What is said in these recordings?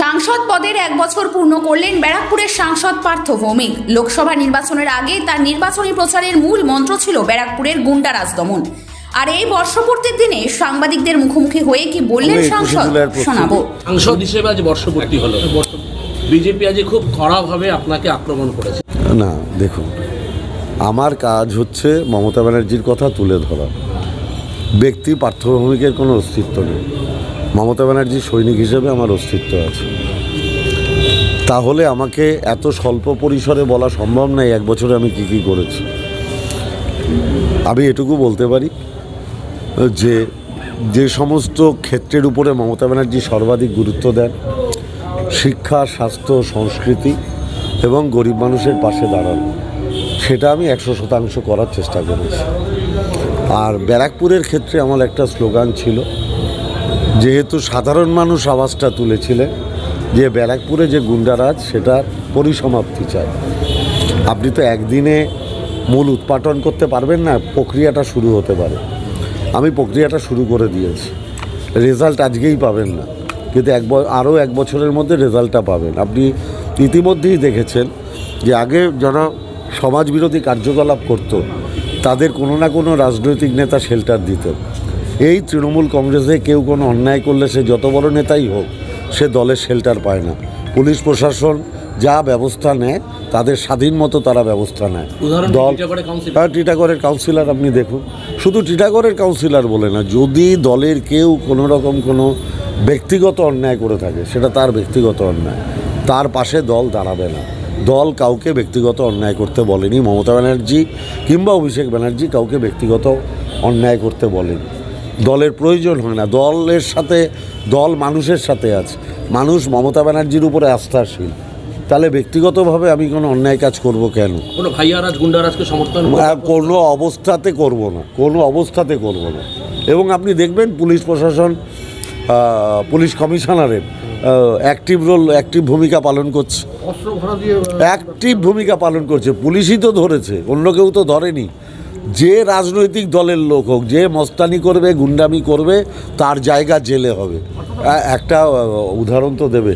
সাংসদ পদের এক বছর পূর্ণ করলেন ব্যারাকপুরের সাংসদ পার্থ ভৌমিক। লোকসভা নির্বাচনের আগে তার নির্বাচনী প্রচারের মূল মন্ত্র ছিল ব্যারাকপুরের গুন্ডারাজ দমন আর এই বর্ষপূর্তির দিনে সাংবাদিকদের মুখোমুখি হয়ে কি বললেন সাংসদ। শোনাবো। সাংসদ হিসেবে আজ বর্ষপূর্তি হলো। বিজেপি আজ খুব কড়াভাবে আপনাকে আক্রমণ করেছে। না দেখুন আমার কাজ হচ্ছে মমতা ব্যানার্জির কথা তুলে ধরা। ব্যক্তি পার্থভূমিকের কোনো অস্তিত্ব নেই। মমতা ব্যানার্জি সৈনিক হিসেবে আমার অস্তিত্ব আছে। তাহলে আমাকে এত স্বল্প পরিসরে বলা সম্ভব নয় এক বছরে আমি কি কি করেছি। আমি এটুকু বলতে পারি যে যে সমস্ত ক্ষেত্রের উপরে মমতা ব্যানার্জি সর্বাধিক গুরুত্ব দেন, শিক্ষা, স্বাস্থ্য, সংস্কৃতি এবং গরিব মানুষের পাশে দাঁড়ানো, সেটা আমি একশো শতাংশ করার চেষ্টা করেছি। আর ব্যারাকপুরের ক্ষেত্রে আমার একটা স্লোগান ছিল যেহেতু সাধারণ মানুষ আওয়াজটা তুলেছিলেন, যে ব্যারাকপুরে যে গুন্ডারাজ সেটা পরিসমাপ্তি চায়। আপনি তো একদিনে মূল উৎপাটন করতে পারবেন না, প্রক্রিয়াটা শুরু হতে পারে। আমি প্রক্রিয়াটা শুরু করে দিয়েছি। রেজাল্ট আজকেই পাবেন না। কিন্তু এক আরও এক বছরের মধ্যে রেজাল্টটা পাবেন। আপনি ইতিমধ্যেই দেখেছেন যে আগে যারা সমাজবিরোধী কার্যকলাপ করত, তাদের কোনো না কোনো রাজনৈতিক নেতা শেল্টার দিতেন। এই তৃণমূল কংগ্রেসে কেউ কোনো অন্যায় করলে সে যত বড় নেতাই হোক সে দলের শেল্টার পায় না। পুলিশ প্রশাসন যা ব্যবস্থা নেয় তাদের স্বাধীন মতো তারা ব্যবস্থা নেয়। দল টিটাগড়ে কাউন্সিলর। হ্যাঁ টিটাগড়ের কাউন্সিলর আপনি দেখুন। শুধু টিটাগড়ের কাউন্সিলর বলে না যদি দলের কেউ কোনো রকম কোনো ব্যক্তিগত অন্যায় করে থাকে সেটা তার ব্যক্তিগত অন্যায়। তার পাশে দল দাঁড়াবে না। দল কাউকে ব্যক্তিগত অন্যায় করতে বলেনি। মমতা ব্যানার্জি কিংবা অভিষেক ব্যানার্জি কাউকে ব্যক্তিগত অন্যায় করতে বলেনি। দলের প্রয়োজন হয় না। দলের সাথে দল মানুষের সাথে আছে। মানুষ মমতা ব্যানার্জির উপরে আস্থাশীল। তাহলে ব্যক্তিগতভাবে আমি কোনো অন্যায় কাজ করব কেন? কোনো ভাইয়ারাজ গুন্ডারাজকে সমর্থন আহ, কোনো অবস্থাতে করব না। কোনো অবস্থাতে করব না। এবং আপনি দেখবেন পুলিশ প্রশাসন পুলিশ কমিশনারের অ্যাক্টিভ রোল অ্যাক্টিভ ভূমিকা পালন করছে। অ্যাক্টিভ ভূমিকা পালন করছে। পুলিশই তো ধরেছে। অন্য কেউ তো ধরেনি। যে রাজনৈতিক দলের লোক হোক যে মস্তানি করবে গুন্ডামি করবে তার জায়গা জেলে হবে। একটা উদাহরণ তো দেবে।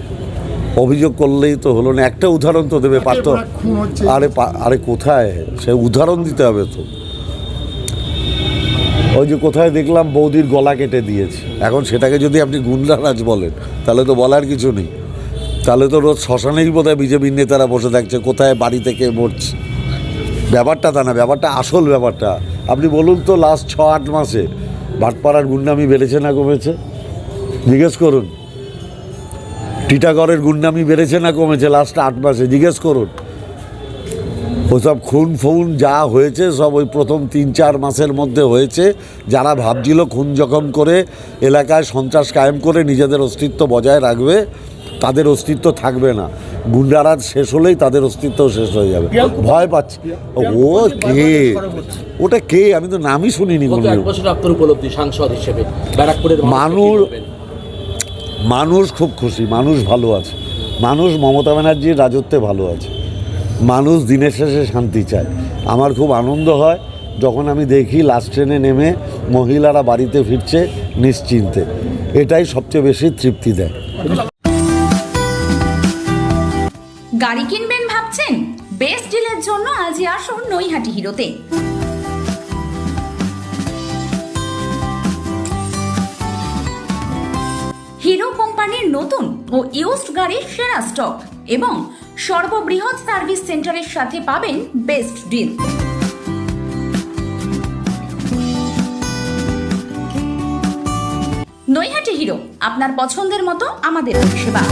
অভিযোগ করলেই তো হলো না একটা উদাহরণ তো দেবে পারত আরে আরে কোথায়? সে উদাহরণ দিতে হবে তো। ওই যে কোথায় দেখলাম বৌদির গলা কেটে দিয়েছে। এখন সেটাকে যদি আপনি গুন্ডারাজ বলেন তাহলে তো বলার কিছু নেই। তাহলে তো রোজ শ্মশানেই বোধহয় বিজেপির নেতারা বসে থাকছে কোথায় বাড়ি থেকে মরছে? ব্যাপারটা তা না, ব্যাপারটা আসল ব্যাপারটা। আপনি বলুন তো লাস্ট ছ আট মাসে ভাটপাড়ার গুন্ডামি বেড়েছে না কমেছে? জিজ্ঞেস করুন। টিটাগড়ের গুন্ডামি বেড়েছে না কমেছে লাস্ট আট মাসে? জিজ্ঞেস করুন। ওসব খুন ফুন যা হয়েছে, সব ওই প্রথম তিন চার মাসের মধ্যে হয়েছে। যারা ভাবছিল খুন জখম করে এলাকায় সন্ত্রাস কায়েম করে নিজেদের অস্তিত্ব বজায় রাখবে তাদের অস্তিত্ব থাকবে না। গুন্ডারাজ শেষ হলেই তাদের অস্তিত্ব শেষ হয়ে যাবে। ভয় পাচ্ছে। ও কে? ওটা কে? আমি তো নামই শুনিনি উপলব্ধি সাংসদ হিসেবে। মানুষ- মানুষ খুব খুশি। মানুষ ভালো আছে। মানুষ মমতা ব্যানার্জির রাজত্বে ভালো আছে। মানুষ দিনের শেষে শান্তি চায়। আমার খুব আনন্দ হয় যখন আমি দেখি লাস্ট ট্রেনে নেমে মহিলারা বাড়িতে ফিরছে নিশ্চিন্তে। এটাই সবচেয়ে বেশি তৃপ্তি দেয়। গাড়ি কিনবেন ভাবছেন? বেস্ট ডিলের জন্য আজই আসুন নৈহাটি হিরোতে। হিরো কোম্পানির নতুন ও ইউজড গাড়ির সেরা স্টক এবং সর্ববৃহৎ সার্ভিস সেন্টারের সাথে পাবেন বেস্ট ডিল। নৈহাটি হিরো, আপনার পছন্দের মতো আমাদের পরিষেবা।